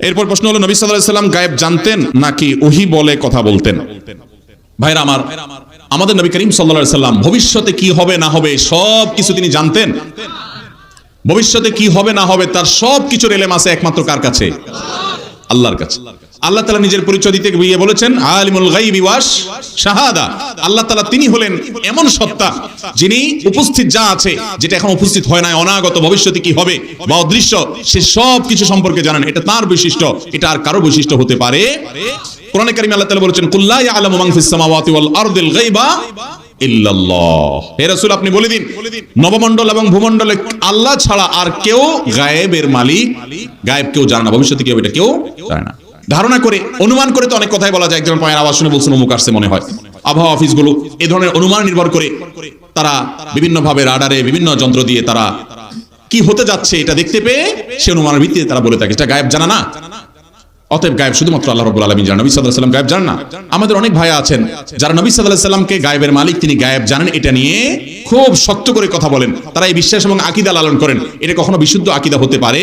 এরপর প্রশ্ন হলো, নবী সাল্লাহ সাল্লাম গায়েব জানতেন নাকি ওহি বলে কথা বলতেন? ভাইরা আমার, আমাদের নবী করিম সাল্লা সাল্লাম ভবিষ্যতে কি হবে না হবে সব কিছু তিনি জানতেন। ভবিষ্যতে কি হবে না হবে তার সব কিছুর এলেম আছে একমাত্র কার কাছে? আল্লাহর কাছে। আল্লাহ তালা নিজের পরিচয় দিতে গিয়ে বলেছেন, আলিমুল শাহাদা। আল্লাহ তালা তিনি হলেন এমন সত্তা যিনি উপস্থিত যা আছে, যেটা এখন উপস্থিত হয় না অনাগত ভবিষ্যতে কি হবে বা অদৃশ্য, সে সব কিছু সম্পর্কে জানেন। এটা তার বৈশিষ্ট্য, এটা আর কারও বৈশিষ্ট্য হতে পারে। কোরআনে কারিমে আল্লাহ তাআলা বলেছেন কুল্লা ইয়ালামু মান ওয়াল আরদিল গায়বা আপনি বলে দিন, নবমণ্ডল এবং ভূমণ্ডলে আল্লাহ ছাড়া আর কেউ গায়েবের মালিক, গায়েব কেউ জানে ভবিষ্যতে কি হবে এটা কেউ জানে না। ধারণা করে, অনুমান করে তো অনেক কথাই বলা যায়। একজন পায়ের আওয়াজ শুনে বলছেন, অমুক আসছে মনে হয়। আবহাওয়া অফিসগুলো এ ধরনের অনুমান নির্ভর করে তারা বিভিন্নভাবে রাডারে বিভিন্ন যন্ত্র দিয়ে তারা কি হতে যাচ্ছে এটা দেখতে পেয়ে সে অনুমানের ভিত্তিতে তারা বলে থাকে। এটা গায়েব জানা না? অতএব গায়েব শুধুমাত্র আল্লাহ রব্বুল আলমী জানেন নবী সাল্লাহ সাল্লাম গায়েব জানেন না। আমাদের অনেক ভাই আছেন, যারা নবী সাল্লাহ সাল্লামকে গায়েবের মালিক, তিনি গায়েব জানেন, এটা নিয়ে খুব শক্ত করে কথা বলেন। তারা এই বিশ্বাস এবং আকিদা লালন করেন। এটা কখনো বিশুদ্ধ আকিদা হতে পারে।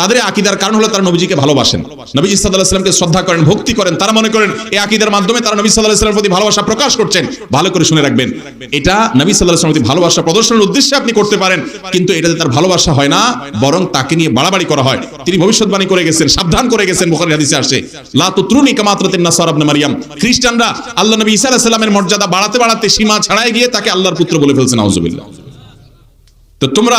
তাদের আকিদার কারণ হলো তারা নবীজিকে ভালোবাসেন। নবীজি সাল্লাহ সাল্লামকে শ্রদ্ধা করেন, ভক্তি করেন। তারা মনে করেন, এই আকিদার মাধ্যমে তারা নবী সাল্লাহ সাল্লামের প্রতি ভালোবাসা প্রকাশ করছেন। ভালো করে শুনে রাখবেন, এটা নবী সাল্লাহ প্রতি ভালোবাসা প্রদর্শনের উদ্দেশ্যে আপনি করতে পারেন, কিন্তু এটাতে তার ভালোবাসা হয় না, বরং তাকে নিয়ে বাড়াবাড়ি করা হয়। তিনি ভবিষ্যৎবাণী করে গেছেন, সাবধান করে গেছেন বুখারী হাদিসে আসছে লা তুতরুনি কামাতরাতিন নাসার ইবনে মারইয়াম খ্রিস্টানরা আল্লাহ নবী ঈসা আলাইহিস মর্যাদা বাড়াতে বাড়াতে সীমা ছাড়াই গিয়ে তাকে আল্লাহর পুত্র বলে ফেলছেন আউযুবিল্লাহ তো তোমরা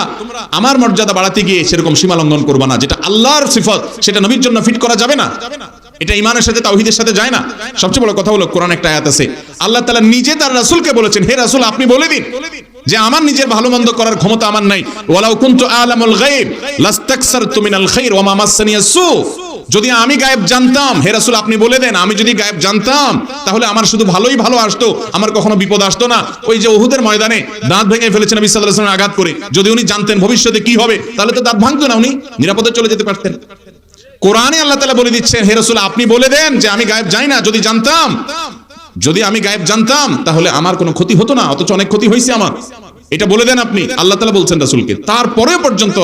আমার মর্যাদা বাড়াতে গিয়ে সেরকম সীমা লঙ্ঘন করবা না, যেটা আল্লাহর সিফত, সেটা নবীর জন্য ফিট করা যাবে না। এটা ইমানের সাথে তাওহীদের সাথে যায় না। সবচেয়ে বড় কথা হলো, কোরআন একটা আয়াত আছে, আল্লাহ তাআলা নিজে তার রাসূলকে বলেছেন, হে রাসূল, আপনি বলে দিন যে আমার নিজের ভালো মন্দ করার ক্ষমতা আমার নাই। ওয়ালাউ কুনতু আলামুল গায়ব, লাস্তাকসারতু মিনাল খাইর, ওয়া মা মাসসানিয়াস সু। যদি আমি গায়েব জানতাম, হে রাসূল আপনি বলে দেন, আমি যদি গায়েব জানতাম, তাহলে আমার শুধু ভালোই ভালো আসতো, আমার কখনো বিপদ আসতো না। ওই যে উহুদের ময়দানে দাঁত ভেঙে ফেলেছেন আলাইহি আঘাত করে। যদি উনি জানতেন ভবিষ্যতে কি হবে, তাহলে তো দাঁত ভাঙতো না উনি, নিরাপদে চলে যেতে পারতেন। কোরআনে আল্লাহ তাআলা বলে দিচ্ছেন, হে রাসূল আপনি বলে দেন যে আমি গায়েব জানি না, যদি জানতাম, যদি আমি গায়েব জানতাম, তাহলে আমার কোনো ক্ষতি হতো না, অথচ অনেক ক্ষতি হয়েছে আমার। এটা বলে দেন আপনি, আল্লাহ তালা বলছেন রাসুলকে। তারপরে পর্যন্ত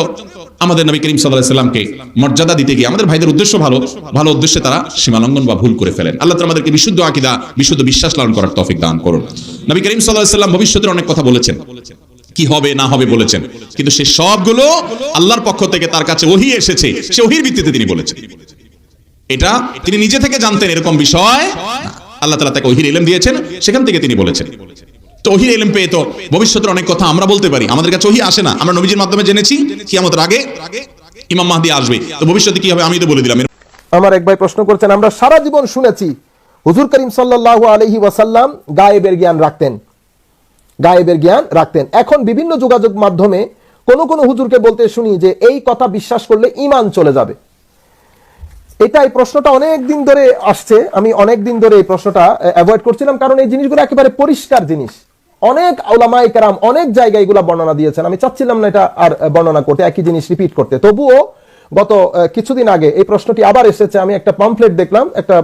আমাদের নবী করিম আলাইহি সাল্লামকে মর্যাদা দিতে গিয়ে আমাদের ভাইদের উদ্দেশ্য ভালো ভালো উদ্দেশ্যে তারা সীমালঙ্ঘন বা ভুল করে ফেলেন। আল্লাহ তাআলা আমাদেরকে বিশুদ্ধ আকীদা, বিশুদ্ধ বিশ্বাস লালন করার তৌফিক দান করুন। নবী করিম আলাইহি সাল্লাম ভবিষ্যতের অনেক কথা বলেছেন। কি হবে, না হবে বলেছেন। কিন্তু সে সবগুলো আল্লাহর পক্ষ থেকে তার কাছে ওহি এসেছে। সে ওহির ভিত্তিতে তিনি বলেছেন। এটা তিনি নিজে থেকে জানতেন এরকম বিষয় আল্লাহ তালা তাকে ওহির এলেম দিয়েছেন, সেখান থেকে তিনি বলেছেন। তো ওহির এলেম পেয়ে তো ভবিষ্যতের অনেক কথা আমরা বলতে পারি। আমাদের কাছে ওহি আসে না। আমরা নবীজির মাধ্যমে জেনেছি কি আমাদের আগে ইমাম মাহদি আসবে। তো ভবিষ্যতে কি হবে আমি তো বলে দিলাম। আমার এক ভাই প্রশ্ন করছেন, আমরা সারা জীবন শুনেছি, হুজুর করিম সাল্লাল্লাহু আলাইহি ওয়াসাল্লাম গায়েবের জ্ঞান রাখতেন। গায়েবের জ্ঞান রাখতেন। এখন বিভিন্ন যোগাযোগ মাধ্যমে কোন কোন হুজুরকে বলতে শুনি যে, এই কথা বিশ্বাস করলে ইমান চলে যাবে। এটা এই প্রশ্নটা অনেক দিন ধরে আসছে। আমি অনেক দিন ধরে এই প্রশ্নটা অ্যাভয়েড করছিলাম, কারণ এই জিনিসগুলো একেবারে পরিষ্কার জিনিস। অনেক ওলামাই কেরাম অনেক জায়গায় এগুলা বর্ণনা দিয়েছেন। আমি চাচ্ছিলাম না এটা আর বর্ণনা করতে, একই জিনিস রিপিট করতে। তবুও গত কিছুদিন আগে এই প্রশ্নটি আবার এসেছে, আমি একটা পাম্পলেট দেখলাম, একটা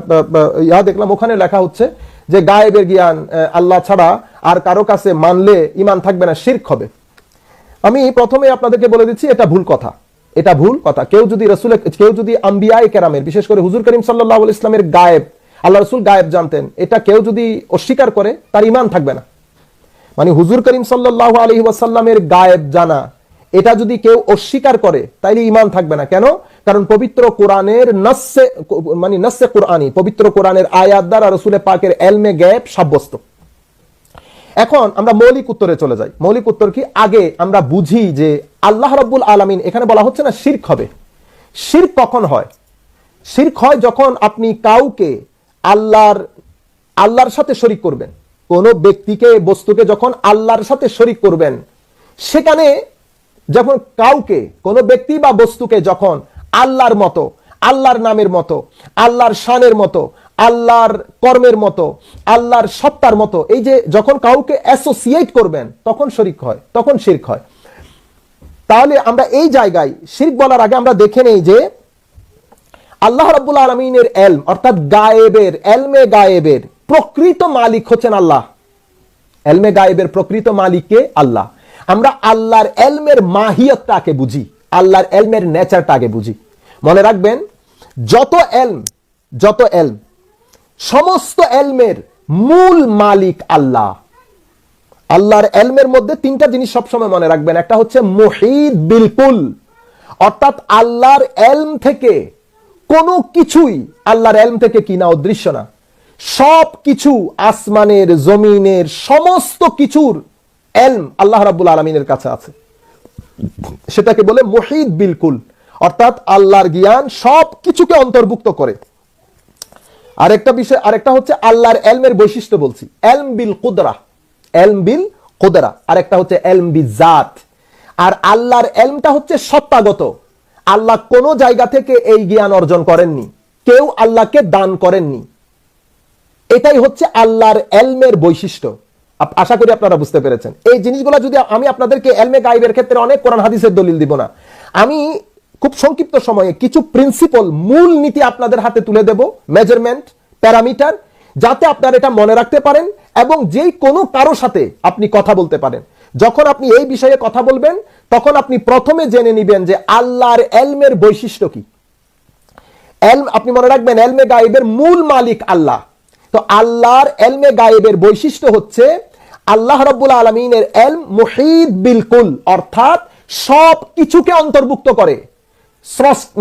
ইয়া দেখলাম, ওখানে লেখা হচ্ছে যে গায়েবের জ্ঞান আল্লাহ ছাড়া আর কারও কাছে মানলে ইমান থাকবে না, শির্ক হবে। আমি প্রথমে আপনাদেরকে বলে দিচ্ছি, এটা ভুল কথা। এটা ভুল কথা। কেউ যদি রসুল, কেউ যদি আম্বিয়াই কেরামের, বিশেষ করে হুজুর করিম সাল্লাহ ইসলামের গায়েব, আল্লাহ রসুল গায়েব জানতেন, এটা কেউ যদি অস্বীকার করে, তার ইমান থাকবে না। মানে হুজুর করিম সাল্লাহ আলহি ওয়াসাল্লামের গায়েব জানা, এটা যদি কেউ অস্বীকার করে, তাইলে ইমান থাকবে না। কেন? কারণ পবিত্র কোরআনের নস্যে মানে নস্যে কোরআনি পবিত্র কোরআনের আয়াত দ্বারা রসুলের পাকের এলমে গ্যাপ সাব্যস্ত। এখন আমরা মৌলিক উত্তরে চলে যাই। মৌলিক উত্তর কি? আগে আমরা বুঝি যে আল্লাহ রব্বুল আলামিন, এখানে বলা হচ্ছে না শির্ক হবে। শির্ক কখন হয়? শির্ক হয় যখন আপনি কাউকে আল্লাহর আল্লাহর সাথে শরিক করবেন। কোন ব্যক্তিকে, বস্তুকে যখন আল্লাহর সাথে শরিক করবেন, সেখানে যখন কাউকে, কোন ব্যক্তি বা বস্তুকে যখন আল্লাহর মতো, আল্লাহর নামের মতো, আল্লাহর শানের মতো, আল্লাহর কর্মের মতো, আল্লাহর সত্তার মতো, এই যে যখন কাউকে অ্যাসোসিয়েট করবেন, তখন শরিক হয়, তখন শির্ক হয়। তাহলে আমরা এই জায়গায়, শির্ক বলার আগে আমরা দেখে নেই যে আল্লাহ রাব্বুল আলমিনের এলম, অর্থাৎ গায়েবের, এলমে গায়েবের প্রকৃত মালিক হচ্ছেন আল্লাহ। এলমে গায়েবের প্রকৃত মালিককে আল্লাহ। আমরা আল্লাহর এলমের মাহিয়তটাকে বুঝি, আল্লাহর এলমের নেচারটাকে বুঝি। মনে রাখবেন, যত এলম যত এলম, সমস্ত এলমের মূল মালিক আল্লাহ। আল্লাহর এলমের মধ্যে তিনটা জিনিস সবসময় মনে রাখবেন। একটা হচ্ছে মুহিদ বিলকুল, অর্থাৎ আল্লাহর এলম থেকে কোনো কিছুই আল্লাহর এলম থেকে কিনা অদৃশ্য না। সব কিছু আসমানের, জমিনের, সমস্ত কিছুর এলম আল্লাহ রাব্বুল আলমিনের কাছে আছে। সেটাকে বলে মহিদ বিলকুল। অর্থাৎ আল্লাহর জ্ঞান সব কিছুকে অন্তর্ভুক্ত করে। আরেকটা বিষয়, আরেকটা হচ্ছে আল্লাহর এলমের বৈশিষ্ট্য বলছি। এলম বিল কুদরা। এলম বিল কুদরা। আরেকটা হচ্ছে এলম বি জাত আর আল্লাহর এলমটা হচ্ছে সত্তাগত। আল্লাহ কোন জায়গা থেকে এই জ্ঞান অর্জন করেননি। কেউ আল্লাহকে দান করেননি। এটাই হচ্ছে আল্লাহর এলমের বৈশিষ্ট্য। আশা করি আপনারা বুঝতে পেরেছেন। এই জিনিসগুলো যদি আমি আপনাদেরকে এলমে গাইবের ক্ষেত্রে অনেক কোরআন হাদিসের দলিল দিব না। আমি খুব সংক্ষিপ্ত সময়ে কিছু প্রিন্সিপল মূল নীতি আপনাদের হাতে তুলে দেব। মেজারমেন্ট প্যারামিটার যাতে আপনারা এটা মনে রাখতে পারেন এবং যেই কোনো কারও সাথে আপনি কথা বলতে পারেন। যখন আপনি এই বিষয়ে কথা বলবেন, তখন আপনি প্রথমে জেনে নিবেন যে আল্লাহর এলমের বৈশিষ্ট্য কি। এলম, আপনি মনে রাখবেন, এলমে গায়েবের মূল মালিক আল্লাহ। তো আল্লাহর এলমে গায়েবের বৈশিষ্ট্য হচ্ছে আল্লাহ রব্বুল আলমিনের এলম মুহিদ বিলকুল অর্থাৎ সব কিছুকে অন্তর্ভুক্ত করে।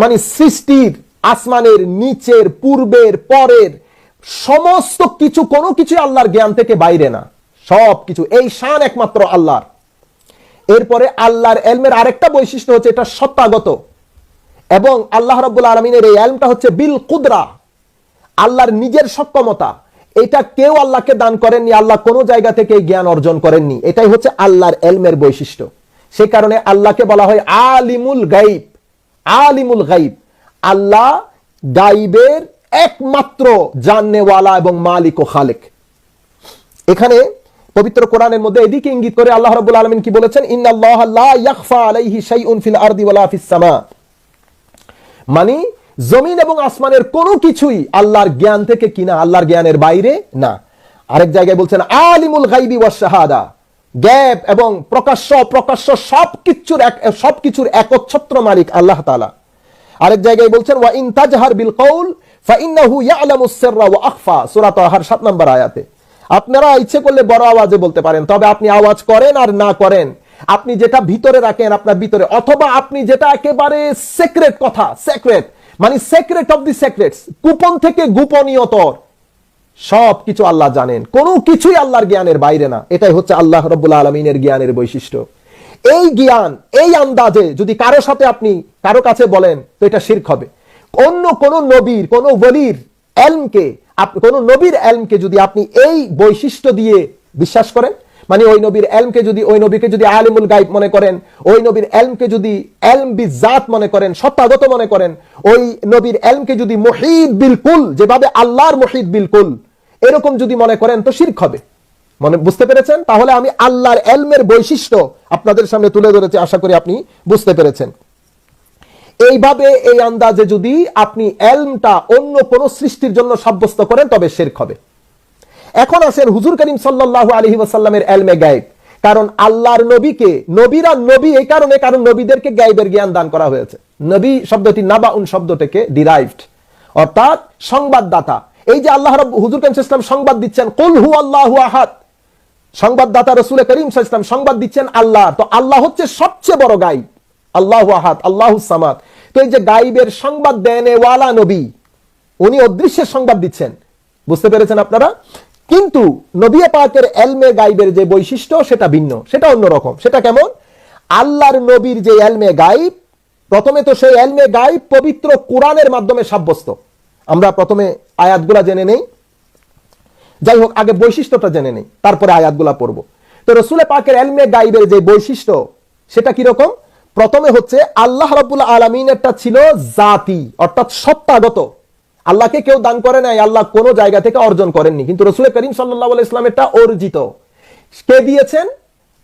মানে সৃষ্টির, আসমানের, নিচের, পূর্বের, পরের, সমস্ত কিছু, কোনো কিছু আল্লাহর জ্ঞান থেকে বাইরে না। সব কিছু এই শান একমাত্র আল্লাহর। এরপরে আল্লাহর এলমের আরেকটা বৈশিষ্ট্য হচ্ছে এটা সত্তাগত। এবং আল্লাহ রাব্বুল আলমিনের এই এলমটা হচ্ছে বিল কুদরা। আল্লাহর নিজের সক্ষমতা। এটা কেউ আল্লাহকে দান করেননি, আল্লাহ কোনো জায়গা থেকে জ্ঞান অর্জন করেননি। এটাই হচ্ছে আল্লাহর এলমের বৈশিষ্ট্য। সে কারণে আল্লাহকে বলা হয় আলিমুল গাইব আলিমুল গাইব আল্লাহ গাইবের একমাত্র জাননেওয়ালা এবং মালিক ও খালেক। এখানে পবিত্র কোরআনের মধ্যে এদিকে ইঙ্গিত করে আল্লাহ রাব্বুল আলামিন কি বলেছেন? ইন্নাল্লাহা লা ইয়াখফা মানে জমিন এবং আসমানের কোনো কিছুই আল্লাহর জ্ঞান থেকে কিনা, আল্লাহর জ্ঞানের বাইরে না। আরেক জায়গায় বলছেন, আলিমুল গাইবি ওয়াস শাহাদা। গ্যাপ এবং প্রকাশ্য প্রকাশ্য সব কিছুর এক সব কিছুর একচ্ছত্র মালিক আল্লাহ তাআলা। আরেক জায়গায় বলছেন, ওয়া ইন তাজহার বিল কওল ফাইন্নাহু ইয়ালামুস সিররা ওয়া আখফা। সূরা তাহার 7 নম্বর আয়াতে। আপনারা ইচ্ছে করলে বড় আওয়াজে বলতে পারেন, তবে আপনি আওয়াজ করেন আর না করেন। আপনি যেটা ভিতরে রাখেন আপনার ভিতরে, অথবা আপনি যেটা একেবারে সিক্রেট কথা সিক্রেট মানে সিক্রেট অফ দি সিক্রেটস গোপন থেকে গোপনীয়তর সব কিছু আল্লাহ জানেন, কোনো কিছুই আল্লাহর জ্ঞানের বাইরে না। এটাই হচ্ছে আল্লাহ রব্বুল আলমিনের জ্ঞানের বৈশিষ্ট্য। এই জ্ঞান, এই আন্দাজে যদি কারও সাথে আপনি, কারও কাছে বলেন, তো এটা শির্ক হবে। অন্য কোন নবীর, কোন বলির এলমকে কোন নবীর এলমকে যদি আপনি এই বৈশিষ্ট্য দিয়ে বিশ্বাস করেন মানে ওই নবীর এলমকে যদি, ওই নবীকে যদি আলিমুল গাইব মনে করেন, ওই নবীর এলমকে যদি এলম বিজাত মনে করেন, সত্তাগত মনে করেন, ওই নবীর এলমকে যদি মহিদ বিলকুল, যেভাবে আল্লাহর মহিদ বিলকুল, এরকম যদি মনে করেন, তো শির্ক হবে। মনে, বুঝতে পেরেছেন? তাহলে আমি আল্লাহর এলমের বৈশিষ্ট্য আপনাদের সামনে তুলে ধরেছি, আশা করি আপনি বুঝতে পেরেছেন। এইভাবে এই আন্দাজে যদি আপনি এলমটা অন্য কোন সৃষ্টির জন্য সাব্যস্ত করেন, তবে শেরক হবে। এখন আসেন হুজুর করিম সাল্লাল্লাহু আলাইহি ওয়াসাল্লামের এলমে গায়েব। কারণ আল্লাহর নবীকে, নবীরা নবী এই কারণে, কারণ নবীদেরকে গায়েবের জ্ঞান দান করা হয়েছে। নবী শব্দটি নাবাউন শব্দ থেকে ডিরাইভড অর্থাৎ সংবাদদাতা। এই যে আল্লাহ রব হুজুর করিম ইসলাম সংবাদ দিচ্ছেন, কুল হু আল্লাহু আহাদ। সংবাদদাতা রসুল করিম ইসলাম সংবাদ দিচ্ছেন আল্লাহ। তো আল্লাহ হচ্ছে সবচেয়ে বড় গাইব আল্লাহ আহাদ, আল্লাহ সামাদ। তো এই যে গাইবের সংবাদ দেন ওয়ালা নবী, উনি অদৃশ্যের সংবাদ দিচ্ছেন। বুঝতে পেরেছেন আপনারা? কিন্তু নবী পাকের এলমে গাইবের যে বৈশিষ্ট্য, সেটা ভিন্ন, সেটা অন্যরকম। সেটা কেমন? আল্লাহর নবীর যে এলমে গাইব, প্রথমে তো সেই এলমে গাইব পবিত্র কোরআনের মাধ্যমে সাব্যস্ত। আমরা প্রথমে আয়াতগুলা জেনে নেই। যাই হোক, আগে বৈশিষ্ট্যটা জেনে নেই, তারপরে আয়াতগুলা পড়ব। তো রসুলে পাকের এলমে গাইবের যে বৈশিষ্ট্য, সেটা কীরকম? প্রথমে হচ্ছে আল্লাহ রাব্বুল আলমিনেরটা ছিল জাতি, অর্থাৎ সত্তাগত। আল্লাহকে কেউ দান করে নাই, আল্লাহ কোনো জায়গা থেকে অর্জন করেননি। কিন্তু রসুল করিম সাল্লাহ ইসলামেরটা অর্জিত। কে দিয়েছেন?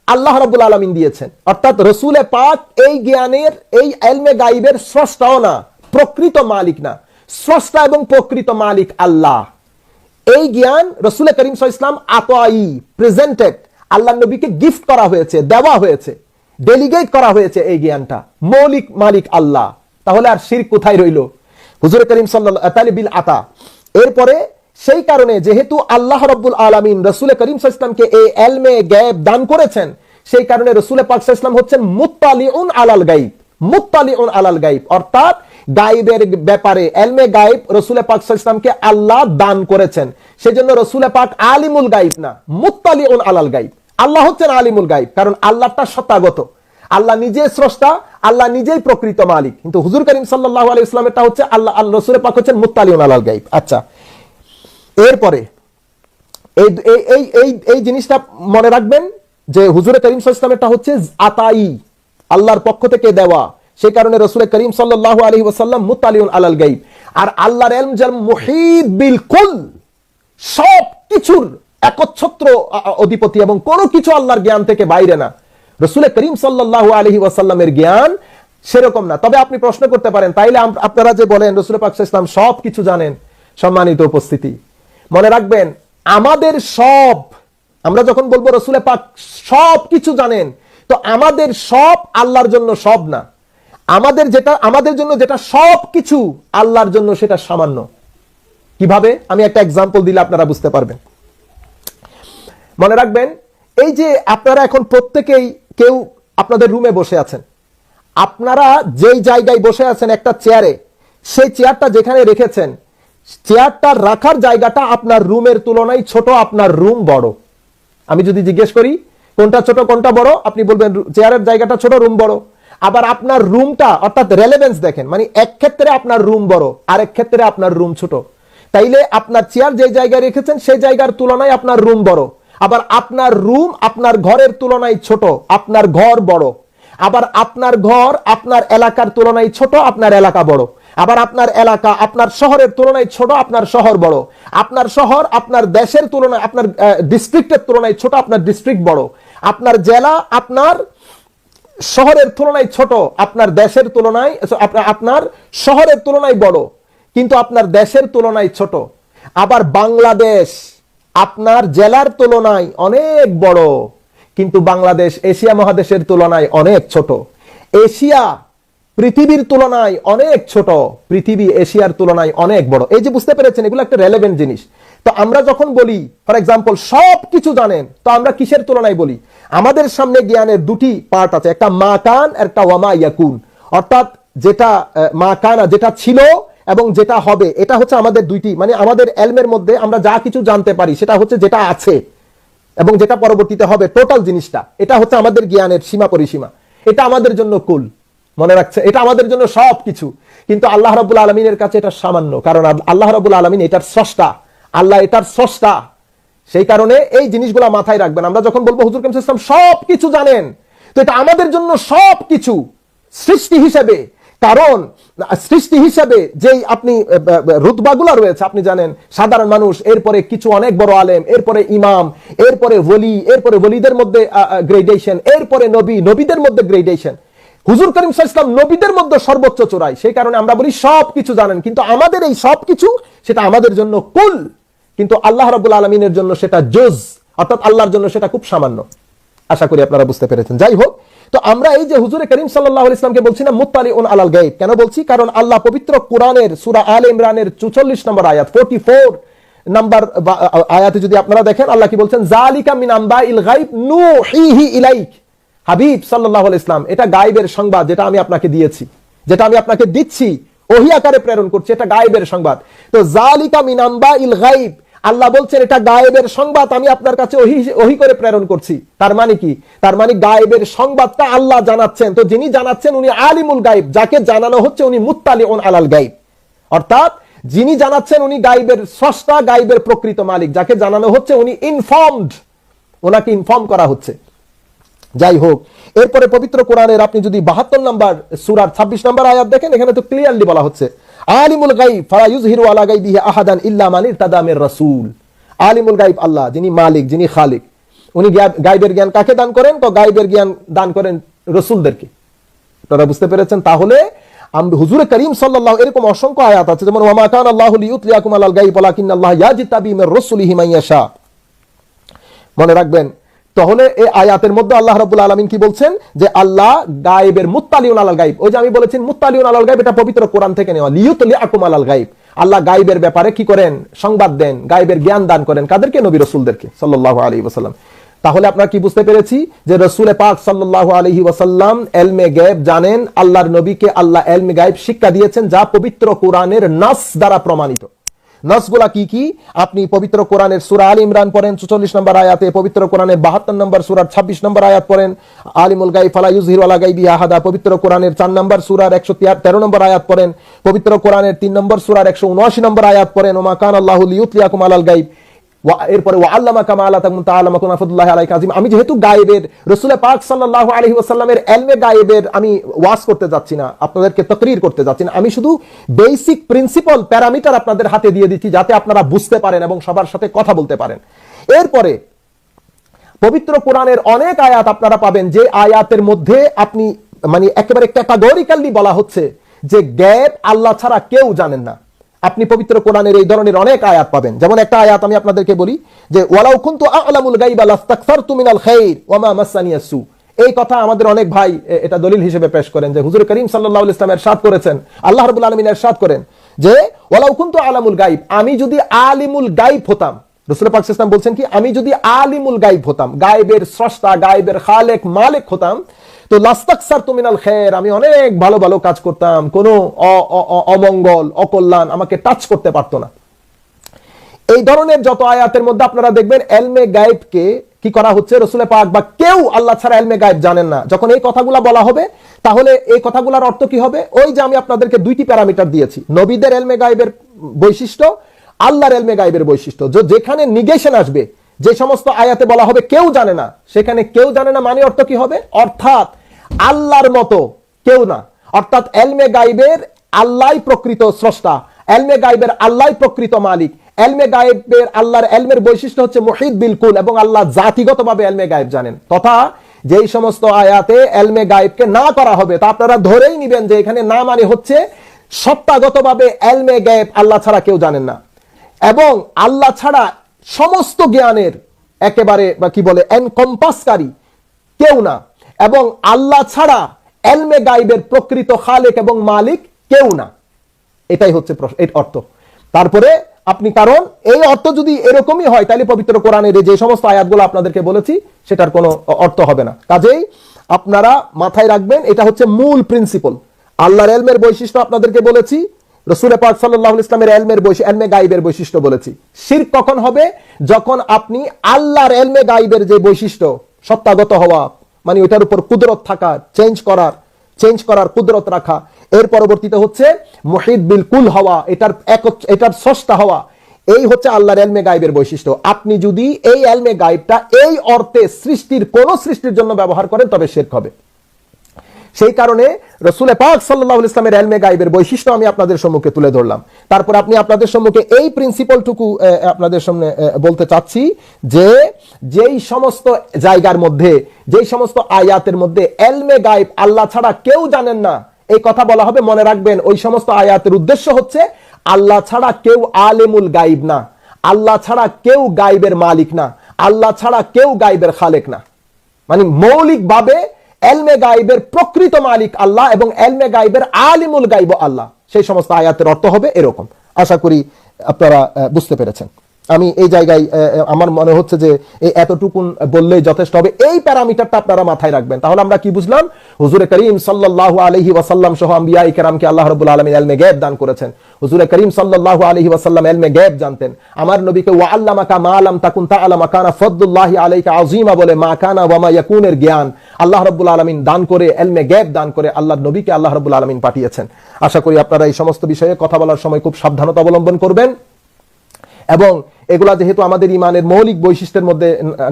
আল্লাহ রাব্বুল আলমিন দিয়েছেন। অর্থাৎ রসুলে পাক এই জ্ঞানের, এই এলমে গাইবের স্রষ্টাও না, প্রকৃত মালিক না। স্রষ্টা এবং প্রকৃত মালিক আল্লাহ। এই জ্ঞান রসুল করিম ইসলাম আতোয়াই প্রেজেন্টেড আল্লাহ নবীকে গিফট করা হয়েছে, দেওয়া হয়েছে। ডেলিগেট করা হয়েছে এই জ্ঞানটা। মৌলিক মালিক আল্লাহ। তাহলে আর শির কোথায় রইল? হুজুর করিম সাল্লাহ বিল আতা। এরপরে সেই কারণে যেহেতু আল্লাহ রব্বুল আলমিন রসুল করিম সাল্লামকে এই এলমে গ্যাব দান করেছেন, সেই কারণে রসুল পাক ইসলাম হচ্ছেন মুত্তালিউন আলাল গাইব মুত্তালিউন আলাল গাইব অর্থাৎ গাইবের ব্যাপারে, এলমে গাইব রসুল পাক ইসলামকে আল্লাহ দান করেছেন। সেজন্য রসুল পাক আলিমুল গাইব না, মুত্তালিউন আলাল গাইব আল্লাহ হচ্ছেন আলিমুল গাইব কারণ আল্লাহটা সত্তাগত। আল্লাহ নিজে স্রষ্টা, আল্লাহ নিজেই প্রকৃত মালিক। কিন্তু হুজুর করিম সাল্লাহ আলী ইসলামেরটা হচ্ছে আল্লাহ আল্লাহ রসুল পাক হচ্ছেন মুত্তালিউন আলাল গাইব আচ্ছা এরপরে এই এই এই এই জিনিসটা মনে রাখবেন যে হুজুরে করিম ইসলামেরটা হচ্ছে আতাই, আল্লাহর পক্ষ থেকে দেওয়া। সেই কারণে রসুল করিম সাল্লাহ আলহি ওসাল্লাম মুতালিউন আলাল গাইব আর আল্লাহর এলম যেন মুহিদ বিল কুল সব কিছুর একচ্ছত্র অধিপতি এবং কোনো কিছু আল্লাহর জ্ঞান থেকে বাইরে না। রসুল করিম সাল্লাহ আলহি ওয়াসাল্লামের জ্ঞান সেরকম না। তবে আপনি প্রশ্ন করতে পারেন, তাইলে আপনারা যে বলেন রসুল পাক ইসলাম সব কিছু জানেন, সম্মানিত উপস্থিতি। মনে রাখবেন, আমাদের সব, আমরা যখন বলব রসুলে পাক সব কিছু জানেন, তো আমাদের সব আল্লাহর জন্য সব না। আমাদের যেটা, আমাদের জন্য যেটা সব কিছু আল্লাহর জন্য সেটা সামান্য। কীভাবে? আমি একটা এক্সাম্পল দিলে আপনারা বুঝতে পারবেন। মনে রাখবেন, এই যে আপনারা এখন প্রত্যেকেই কেউ আপনাদের রুমে বসে আছেন, আপনারা যেই জায়গায় বসে আছেন একটা চেয়ারে সেই চেয়ারটা যেখানে রেখেছেন চেয়ারটা রাখার জায়গাটা আপনার রুমের তুলনায় ছোট, আপনার রুম বড়। আমি যদি জিজ্ঞেস করি, কোনটা ছোট, কোনটা বড়? আপনি বলবেন চেয়ারের জায়গাটা ছোট রুম বড়। আবার আপনার রুমটা অর্থাৎ রেলেভেন্স দেখেন মানে এক ক্ষেত্রে আপনার রুম বড়, আরেক ক্ষেত্রে আপনার রুম ছোট। তাইলে আপনার চেয়ার যে জায়গায় রেখেছেন, সেই জায়গার তুলনায় আপনার রুম বড়। আবার আপনার রুম আপনার ঘরের তুলনায় ছোট, আপনার ঘর বড়। আবার আপনার ঘর আপনার এলাকার তুলনায় ছোট, আপনার এলাকা বড়। আবার আপনার এলাকা আপনার শহরের তুলনায় ছোট, আপনার শহর বড়। আপনার শহর আপনার দেশের তুলনায়, আপনার ডিস্ট্রিক্টের তুলনায় ছোট, আপনার ডিস্ট্রিক্ট বড়। আপনার জেলা আপনার শহরের তুলনায় ছোট, আপনার দেশের তুলনায় আপনার- শহরের তুলনায় বড়। কিন্তু আপনার দেশের তুলনায় ছোট। আবার বাংলাদেশ আপনার জেলার তুলনায় অনেক বড়, কিন্তু বাংলাদেশ, এশিয়া মহাদেশের তুলনায় অনেক ছোট। এশিয়া পৃথিবীর তুলনায় অনেক ছোট, পৃথিবী এশিয়ার তুলনায় অনেক বড়। এই যে বুঝতে পেরেছেন, এগুলো একটা রেলেভেন্ট জিনিস। তো আমরা যখন বলি ফর এক্সাম্পল সব কিছু জানেন, তো আমরা কিসের তুলনায় বলি? আমাদের সামনে জ্ঞানের দুটি পার্ট আছে, একটা মা কান, একটা ওয়ামা ইয়াকুন। অর্থাৎ যেটা মা কানা যেটা ছিল এবং যেটা হবে, এটা হচ্ছে আমাদের দুইটি মানে আমাদের এলমের মধ্যে আমরা যা কিছু জানতে পারি, সেটা হচ্ছে যেটা আছে এবং যেটা পরবর্তীতে হবে টোটাল জিনিসটা। এটা হচ্ছে আমাদের জ্ঞানের সীমা পরিসীমা। এটা আমাদের জন্য কুল, মনে রাখছে? এটা আমাদের জন্য সব কিছু কিন্তু আল্লাহ রাবুল আলমিনের কাছে এটা সামান্য, কারণ আল- আল্লাহ রাবুল আলমিন এটার স্রষ্টা। আল্লাহ এটার স্রষ্টা। সেই কারণে এই জিনিসগুলো মাথায় রাখবেন। আমরা যখন বলব হুজুর কামসুল ইসলাম সব কিছু জানেন, তো এটা আমাদের জন্য সব কিছু সৃষ্টি হিসেবে কারণ, সৃষ্টি হিসেবে যেই আপনি রুতবাগুলা রয়েছে, আপনি জানেন, সাধারণ মানুষ, এরপরে কিছু অনেক বড় আলেম, এরপরে ইমাম, এরপরে ওলি, এরপরে ওলিদের মধ্যে গ্রেডেশন এরপরে নবী, নবীদের মধ্যে গ্রেডেশন হুজুর করিম আলাইহি নবীদের মধ্যে সর্বোচ্চ চোরাই সেই কারণে আমরা বলি সব কিছু জানেন, কিন্তু আমাদের এই সব কিছু সেটা আমাদের জন্য কুল, কিন্তু আল্লাহ রাব্বুল আলমিনের জন্য সেটা জোজ, অর্থাৎ আল্লাহর জন্য সেটা খুব সামান্য। আশা করি আপনারা বুঝতে পেরেছেন। যাই হোক, তো আমরা এই যে হুজুরে করিম সাল্লাহ ইসলামকে বলছি না মুত্তালি উন আলাল গাইব কেন বলছি? কারণ আল্লাহ পবিত্র কোরআনের সুরা আল ইমরানের চুচল্লিশ নম্বর আয়াত ফোর্টি ফোর নাম্বার আয়াতে যদি আপনারা দেখেন, আল্লাহ কি বলছেন? জালিকা মিন আম্বা ইল গাইব নুহিহি ইলাইক। হাবিব সাল্লাহ ইসলাম এটা গাইবের সংবাদ যেটা আমি আপনাকে দিয়েছি, যেটা আমি আপনাকে দিচ্ছি, ওহি আকারে প্রেরণ করছি, এটা গায়েবের সংবাদ। তো জালিকা মিনাম্বা ইল গাইব আল্লাহ বলছেন, এটা গায়েবের সংবাদ, আমি আপনার কাছে ওহি ওহি করে প্রেরণ করছি। তার মানে কি? তার মানে গায়েবের সংবাদটা আল্লাহ জানাচ্ছেন। তো যিনি জানাচ্ছেন, উনি আলিমুল গাইব যাকে জানানো হচ্ছে, উনি মুত্তালি ওন আলাল গাইব অর্থাৎ, যিনি জানাচ্ছেন, উনি গাইবের স্রষ্টা গাইবের প্রকৃত মালিক। যাকে জানানো হচ্ছে, উনি ইনফর্মড ওনাকে ইনফর্ম করা হচ্ছে। যাই হোক, এরপরে পবিত্র কোরআনের আপনি যদি বাহাত্তর নাম্বার, সুরার ছাব্বিশ নাম্বার আয়াত দেখেন, এখানে তো ক্লিয়ারলি বলা হচ্ছে। আলিমুল গাইব ফালা ইউজহিরু আলা গাইবিহি আহাদান ইল্লা মানির তাদামের রাসূল। আলিমুল গাইব আল্লাহ, যিনি মালিক, যিনি খালিক। উনি গাইবের জ্ঞান কাকে দান করেন? তো গাইবের জ্ঞান দান করেন রসুলদেরকে। আপনারা বুঝতে পেরেছেন? তাহলে হুজুরে করিম সাল্লাল্লাহু, এরকম অসংখ্য আয়াত আছে, যেমন ওয়ামা কান আল্লাহু লিইউতলিয়াকুম আলাল গাইব ওয়ালাকিন আল্লাহ ইয়াজিতাবি মির রাসূলিহি মান ইয়াশা। মনে রাখবেন তাহলে এই আয়াতের মধ্যে আল্লাহ রাব্বুল আলামিন কি বলছেন? যে আল্লাহ গায়েবের মুত্তালিউন আলাল গাইব ওই যে আমি বলেছি মুত্তালিউন আলাল গাইব এটা পবিত্র কোরআন থেকে নেওয়া। লিয়ুতলি আকুম আলাল গাইব আল্লাহ গাইবের ব্যাপারে কি করেন? সংবাদ দেন গাইবের জ্ঞান দান করেন। কাদেরকে? নবী রাসূলদেরকে, সাল্লাল্লাহু আলাইহি ওয়াসাল্লাম। তাহলে আমরা কি বুঝতে পেরেছি? যে রসুল পাক সাল্লাল্লাহু আলাইহি ওয়াসাল্লাম এলমে গায়েব জানেন, আল্লাহর নবীকে আল্লাহ এলমে গায়েব শিক্ষা দিয়েছেন, যা পবিত্র কোরআনের নাস দ্বারা প্রমাণিত। নাসগুলা কি কি? আপনি পবিত্র কোরআনের সুরা আল ইমরান পড়েন 44 নম্বর আয়াতে, পবিত্র কোরআনের 72 নম্বর সুরার ছাব্বিশ নম্বর আয়াত পড়েন। আলিমুল গাই ফালা ইউযহিরু আলা আহাদা, পবিত্র কোরআনের চার নম্বর সুরার একশো তেরো নম্বর আয়াত পড়েন। পবিত্র কোরআনের তিন নম্বর সুরার একশো উনআশি নম্বর আয়াত পড়েন। ওমা কান আল্লাহ লিয়ুতলিয়াকুম আলাল গাইব এরপরে ওয়া আল্লামা কামা আলা তাকুম তাআলামা কুন আফদুল্লাহ আলাইকা আজিম আমি যেহেতু গায়েবের রাসূল পাক সাল্লাল্লাহু আলাইহি ওয়াসাল্লামের এলমে গায়েবের আমি ওয়াজ করতে যাচ্ছি না, আপনাদেরকে তাকরীর করতে যাচ্ছি না। আমি শুধু বেসিক প্রিন্সিপাল প্যারামিটার আপনাদের হাতে দিয়ে দিচ্ছি যাতে আপনারা বুঝতে পারেন এবং সবার সাথে কথা বলতে পারেন। এরপরে, পবিত্র কোরআনের অনেক আয়াত আপনারা পাবেন, যে আয়াতের মধ্যে আপনি মানে একেবারে ক্যাটাগরিক্যালি বলা হচ্ছে যে গ্যাপ আল্লাহ ছাড়া কেউ জানেন না। আপনি পবিত্র কোরআনের এই ধরনের অনেক আয়াত পাবেন। যেমন একটা আয়াত আমি আপনাদেরকে বলি যে, ওয়ালাউ কুনতু আ'লামুল গায়বা লাস্তাকসারতু মিনাল খাইর ওয়া মা এই কথা আমাদের অনেক ভাই এটা দলিল হিসেবে পেশ করেন যে, হুজুর করিম সাল্লাল্লাহু আলাইহি ইসলাম এরশাদ করেছেন। আল্লাহ রাব্বুল আলামিন এরশাদ করেন যে, ওয়ালাউ কুনতু আ'লামুল গায়ব আমি যদি আলিমুল গায়ব হতাম। রসুল পাক ইসলাম বলছেন কি, আমি যদি আলিমুল গাইব হতাম, গায়েবের স্রষ্টা, গায়েবের খালেক মালিক হতাম তো লাস্তাকসার তুমিনাল খের, আমি অনেক ভালো ভালো কাজ করতাম। কোনো অমঙ্গল, অকল্যাণ আমাকে টাচ করতে পারতো না। এই ধরনের যত আয়াতের মধ্যে আপনারা দেখবেন, এলমে গায়েবকে কি করা হচ্ছে? রসুলে পাক বা কেউ আল্লাহ ছাড়া এলমে গায়েব জানেন না। যখন এই কথাগুলা বলা হবে, তাহলে এই কথাগুলোর অর্থ কি হবে? ওই যে আমি আপনাদেরকে দুইটি প্যারামিটার দিয়েছি। নবীদের এলমে গায়েবের বৈশিষ্ট্য, আল্লাহর এলমে গায়েবের বৈশিষ্ট্য। যেখানে নিগেশন আসবে যে সমস্ত আয়াতে বলা হবে কেউ জানে না, সেখানে কেউ জানে না মানে অর্থ কি হবে? অর্থাৎ আল্লাহর মতো কেউ না। অর্থাৎ এলমে গাইবের আল্লাহ প্রকৃত স্রষ্টা, এলমে গাইবের আল্লাহ প্রকৃত মালিক, এলমে গায়েবের আল্লাহর এলমের বৈশিষ্ট্য হচ্ছে মহিদ বিলকুল এবং আল্লাহ জাতিগতভাবে এলমে গায়েব জানেন। তথা যেই সমস্ত আয়াতে এলমে গায়েবকে না করা হবে, তা আপনারা ধরেই নিবেন যে এখানে না মানে হচ্ছে সত্তাগতভাবে এলমে গায়েব আল্লাহ ছাড়া কেউ জানেন না। এবং আল্লাহ ছাড়া সমস্ত জ্ঞানের একেবারে, বা কি বলে এনকম্পাসকারী কেউ না। এবং আল্লাহ ছাড়া এলমে গাইবের প্রকৃত খালেক এবং মালিক কেউ না। এটাই হচ্ছে এর অর্থ। তারপরে আপনি, কারণ এই অর্থ যদি এরকমই হয়, তাহলে পবিত্র কোরআনের যে সমস্ত আয়াতগুলো আপনাদেরকে বলেছি, সেটার কোনো অর্থ হবে না। কাজেই আপনারা মাথায় রাখবেন, এটা হচ্ছে মূল প্রিন্সিপল আল্লাহর এলমের বৈশিষ্ট্য আপনাদেরকে বলেছি রসুল পাক সাল্লাহ ইসলামের এলমের বৈশিষ্ট্য এলমে গাইবের বৈশিষ্ট্য বলেছি। শির কখন হবে? যখন আপনি আল্লাহর এলমে গাইবের যে বৈশিষ্ট্য, সত্তাগত হওয়া মানে ওইটার উপর কুদরত থাকা চেঞ্জ করার চেঞ্জ করার কুদরত রাখা। এর পরবর্তীতে হচ্ছে মহিদ বিলকুল হওয়া, এটার এক এটার স্রষ্টা হওয়া। এই হচ্ছে আল্লাহর এলমে গাইবের বৈশিষ্ট্য। আপনি যদি এই এলমে গাইবটা এই অর্থে সৃষ্টির কোন সৃষ্টির জন্য ব্যবহার করেন, তবে শেখ হবে। সেই কারণে রসুলে পাক সাল্লাহ ইসলামের এলমে গাইবের বৈশিষ্ট্য আমি আপনাদের সম্মুখে তুলে ধরলাম। তারপর আপনি আপনাদের সম্মুখে এই প্রিন্সিপালটুকু আপনাদের সামনে বলতে চাচ্ছি যে, যেই সমস্ত জায়গার মধ্যে, যেই সমস্ত আয়াতের মধ্যে এলমে গাইব আল্লাহ ছাড়া কেউ জানেন না, এই কথা বলা হবে, মনে রাখবেন, ওই সমস্ত আয়াতের উদ্দেশ্য হচ্ছে আল্লাহ ছাড়া কেউ আলেমুল গাইব না, আল্লাহ ছাড়া কেউ গাইবের মালিক না, আল্লাহ ছাড়া কেউ গাইবের খালেক না। মানে মৌলিকভাবে এলমে গাইবের প্রকৃত মালিক আল্লাহ এবং এলমে গাইবের আলিমুল গাইব আল্লাহ। সেই সমস্ত আয়াতের অর্থ হবে এরকম। আশা করি আপনারা বুঝতে পেরেছেন। আমি এই জায়গায় আমার মনে হচ্ছে যে এই এতটুকুন বললেই যথেষ্ট হবে। এই প্যারামিটারটা আপনারা মাথায় রাখবেন। তাহলে আমরা কি বুঝলাম? হুজুরে করিম সাল্লাল্লাহু আলাইহি ওয়াসাল্লাম সহ আম্বিয়া ইকরামকে আল্লাহ রাব্বুল আলামিন এলমে গায়েব দান করেছেন। হুজুরে করিম সাল্লাল্লাহু আলাইহি ওয়াসাল্লাম এলমে গায়েব জানতেন। আমার নবীকে ওয়া আল্লামাকা মা লাম তাকুন তা তাআলামা কানা ফদলুল্লাহি আলাইকা আযীমা বলে, মা কানা ওয়ামা ইয়াকুনের জ্ঞান আল্লাহ রাব্বুল আলামিন দান করে, এলমে গায়েব দান করে আল্লাহ নবীকে আল্লাহ রাব্বুল আলামিন পাঠিয়েছেন। আশা করি আপনারা এই সমস্ত বিষয়ে কথা বলার সময় খুব সাবধানতা অবলম্বন করবেন। এবং এগুলা যেহেতু আমাদের ইমানের মৌলিক বৈশিষ্ট্যের মধ্যে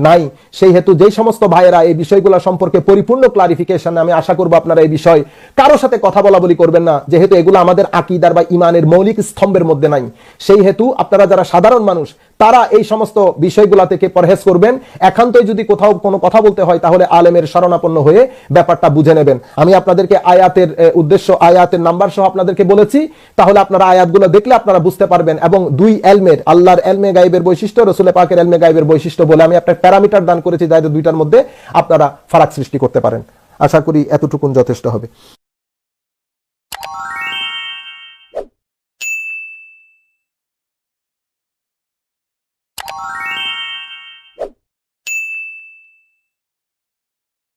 নাই সেই হেতু যেই সমস্ত ভাইয়েরা এই বিষয়গুলো সম্পর্কে পরিপূর্ণ ক্লারিফিকেশন আমি আশা করব আপনারা এই বিষয় কারও সাথে কথা বলা বলি করবেন না, যেহেতু এগুলো আমাদের আকিদার বা ইমানের মৌলিক স্তম্ভের মধ্যে নাই। সেই হেতু আপনারা যারা সাধারণ মানুষ, তারা এই সমস্ত বিষয়গুলা থেকে পরহেজ করবেন। একান্তই যদি কোথাও কোনো কথা বলতে হয়, তাহলে আলেমের শরণাপন্ন হয়ে ব্যাপারটা বুঝে নেবেন। আমি আপনাদেরকে আয়াতের উদ্দেশ্য আয়াতের নাম্বার সহ আপনাদেরকে বলেছি, তাহলে আপনারা আয়াতগুলো দেখলে আপনারা বুঝতে পারবেন এবং দুই এলমের, আল্লাহর এলমে গাইবের বৈশিষ্ট্য, রসুল পাকের এলমে গাইবের বৈশিষ্ট্য বলে আমি আপনার প্যারামিটার দান করেছি যাতে দুইটার মধ্যে আপনারা ফারাক সৃষ্টি করতে পারেন। আশা করি এতটুকুন যথেষ্ট হবে।